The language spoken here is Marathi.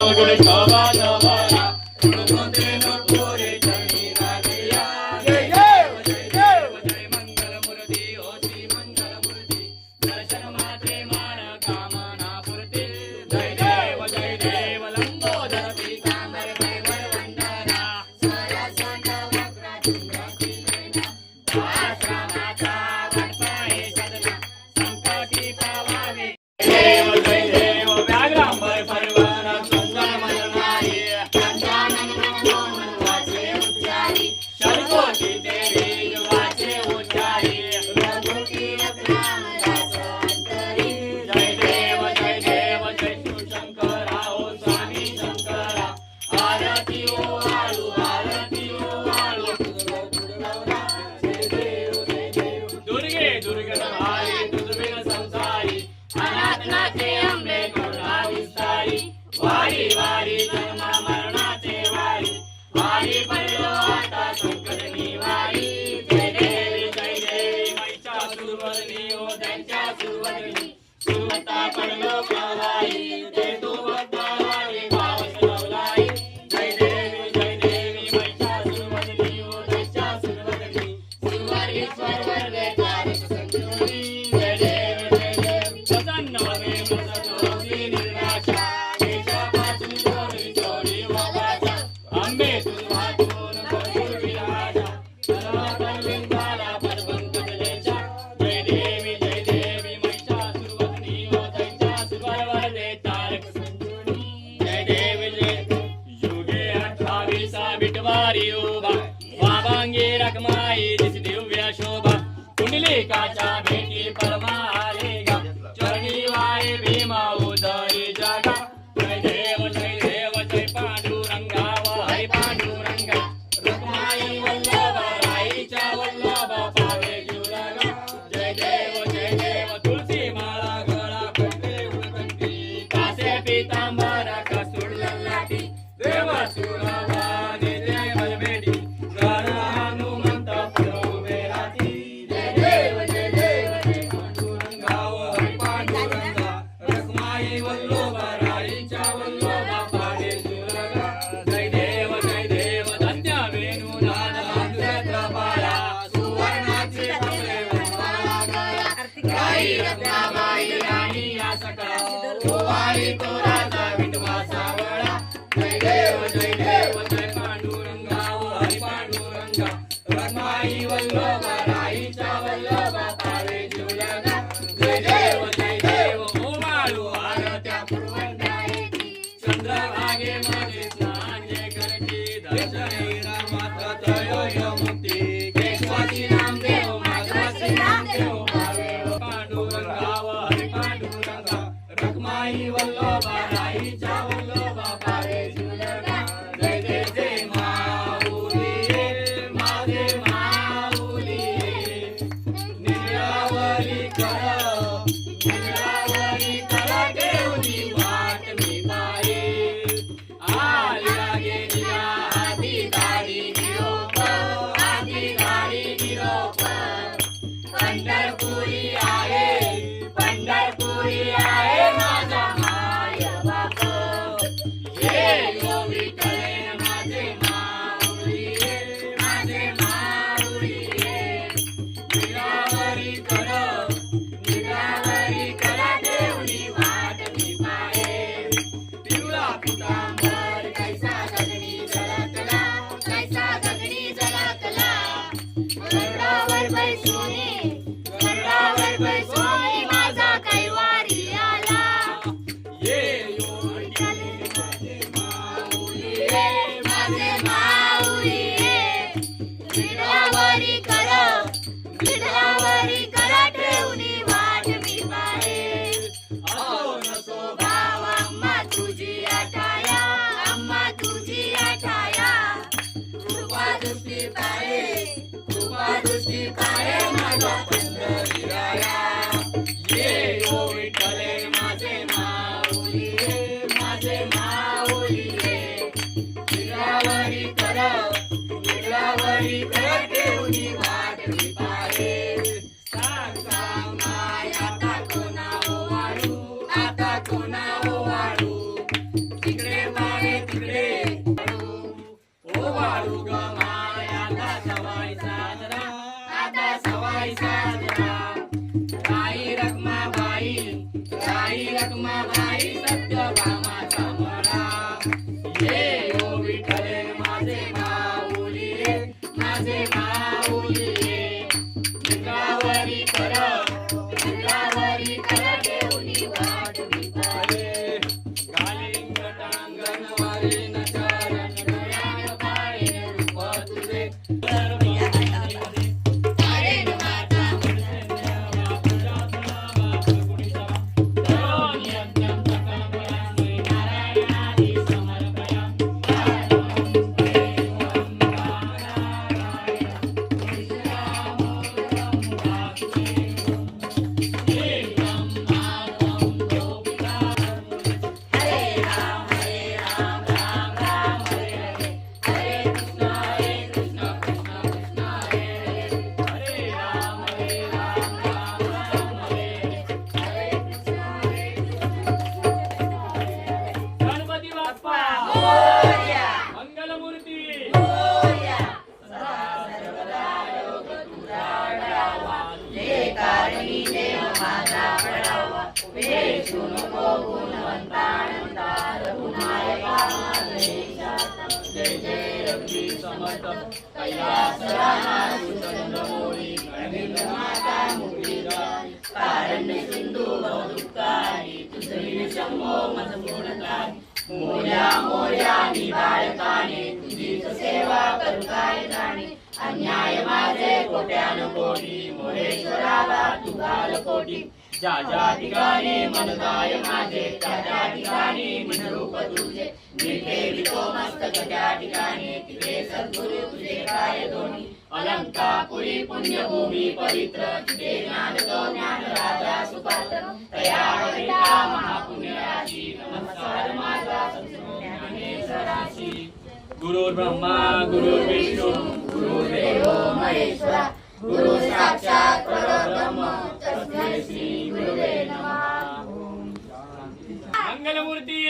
Gonna come on, come on. रत्नाचे आंबे गोडवा विस्तारी. वारी वारी जन्मा मरणाचे वारी. वारी पडलो आता संकटनी वारी. जय देवी जय देवी मैच्या सुरवरणी ओ त्यांच्या सुरवरणी सुरता पडलो प्रवारी प्रत्येकाच्या भेटी परमा రంగ రంగ రంగాయి వల్లో Sita. रखमाबाई राई रखमाबाई सत्यभामाचा मोर्या मोर्या बाळकाने तुझीच सेवा करू काय जाणे अन्याय माझे कोट्यान कोटी मोरेश्वराला तू घाल कोटी ज्या ज्या ठिकाणी मनगाय माझे त्या त्या ठिकाणी मन रूप तुझे मी ठेवितो मस्तक त्या ठिकाणी तिथे सद्गुरु तुझे काय दोन्ही? अलंका अलंकापुरी पुण्यभूमी पवित्र तिथे ज्ञान तो ज्ञान राजा सुपात्र. तया हरिता महापुण्याची नमस्कार माझा ज्ञानेश्वराशी. गुरुर्ब्रह्मा गुरुर्विष्णू गुरुर्देव महेश्वरा. गुरु साक्षात परब्रह्म। तस्मै श्री गुरुवे नमः। मंगलमूर्ती।